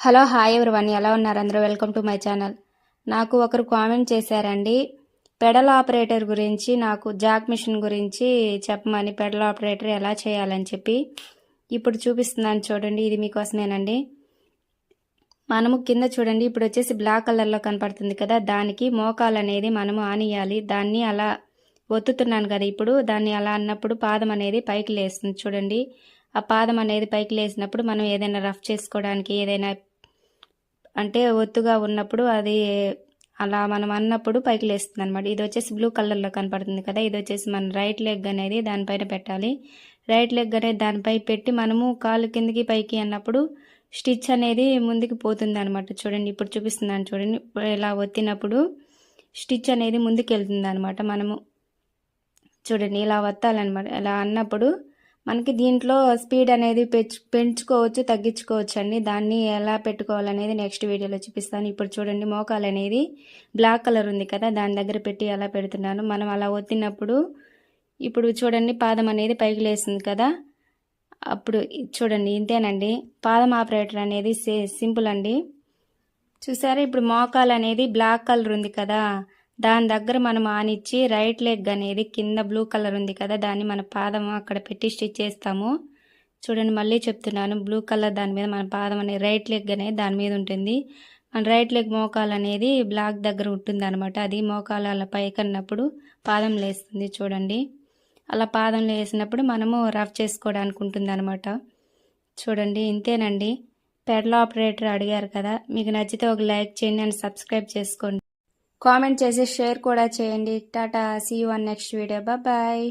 Hello hi everyone. ఎలా ఉన్నారు అందరూ? Welcome to my channel. నాకు ఒకరు కామెంట్ చేశారండి. పెడల్ ఆపరేటర్ గురించి నాకు జాక్ మిషన్ గురించి చెప్పమని పెడల్ ఆపరేటర్ ఎలా చేయాలని చెప్పి ఇప్పుడు చూపిస్తున్నాను చూడండి. ఇది మీకోసమేనండి. మనము కింద చూడండి. ఇప్పుడు వచ్చేసి బ్లాక్ కలర్లో కనపడుతుంది కదా దానికి మోకాలు అనేది మనము ఆనియాలి. దాన్ని అలా ఒత్తుతున్నాను కదా ఇప్పుడు దాన్ని అలా అన్నప్పుడు పాదం అనేది పైకి లేస్తుంది చూడండి. ఆ పాదం అనేది పైకి లేసినప్పుడు మనం ఏదైనా రఫ్ చేసుకోవడానికి ఏదైనా అంటే ఒత్తుగా ఉన్నప్పుడు అది అలా మనం అన్నప్పుడు పైకి లేస్తుంది అనమాట ఇది వచ్చేసి బ్లూ కలర్లో కనపడుతుంది కదా. ఇది వచ్చేసి మన రైట్ లెగ్ అనేది దానిపైన పెట్టాలి. రైట్ లెగ్ అనేది దానిపై పెట్టి మనము కాలు కిందికి పైకి అన్నప్పుడు స్టిచ్ అనేది ముందుకు పోతుంది అనమాట చూడండి ఇప్పుడు చూపిస్తున్నాను చూడండి. ఇలా ఒత్తినప్పుడు స్టిచ్ అనేది ముందుకు వెళ్తుంది అనమాట మనము. చూడండి ఇలా వత్తాలన్నమాట ఇలా అన్నప్పుడు మనకి దీంట్లో స్పీడ్ అనేది పెంచుకోవచ్చు తగ్గించుకోవచ్చు అండి. దాన్ని ఎలా పెట్టుకోవాలనేది నెక్స్ట్ వీడియోలో చూపిస్తాను. ఇప్పుడు చూడండి మోకాలు అనేది బ్లాక్ కలర్ ఉంది కదా దాని దగ్గర పెట్టి ఎలా పెడుతున్నాను. మనం అలా ఒత్తినప్పుడు ఇప్పుడు చూడండి పాదం అనేది పైకి లేస్తుంది కదా. అప్పుడు చూడండి ఇంతేనండి. పాదం ఆపరేటర్ అనేది సింపుల్ అండి. చూసారా ఇప్పుడు మోకాలు అనేది బ్లాక్ కలర్ ఉంది కదా. దాని దగ్గర మనం ఆనిచ్చి రైట్ లెగ్ అనేది కింద బ్లూ కలర్ ఉంది కదా దాన్ని మన పాదం అక్కడ పెట్టి స్టిచ్ చేస్తాము. చూడండి మళ్ళీ చెప్తున్నాను బ్లూ కలర్ దాని మీద మన పాదం అనేది రైట్ లెగ్ అనేది దాని మీద ఉంటుంది. మన రైట్ లెగ్ మోకాలు అనేది బ్లాక్ దగ్గర ఉంటుంది అనమాట అది మోకాలు అలా పైకన్నప్పుడు పాదం లేస్తుంది చూడండి. అలా పాదం వేసినప్పుడు మనము రఫ్ చేసుకోవడానికి ఉంటుంది అనమాట చూడండి ఇంతేనండి. పెడల ఆపరేటర్ అడిగారు కదా మీకు నచ్చితే ఒక లైక్ చేయండి అండ్ సబ్స్క్రైబ్ చేసుకోండి. కామెంట్ చేసి షేర్ కూడా చేయండి. Tata see you one next video bye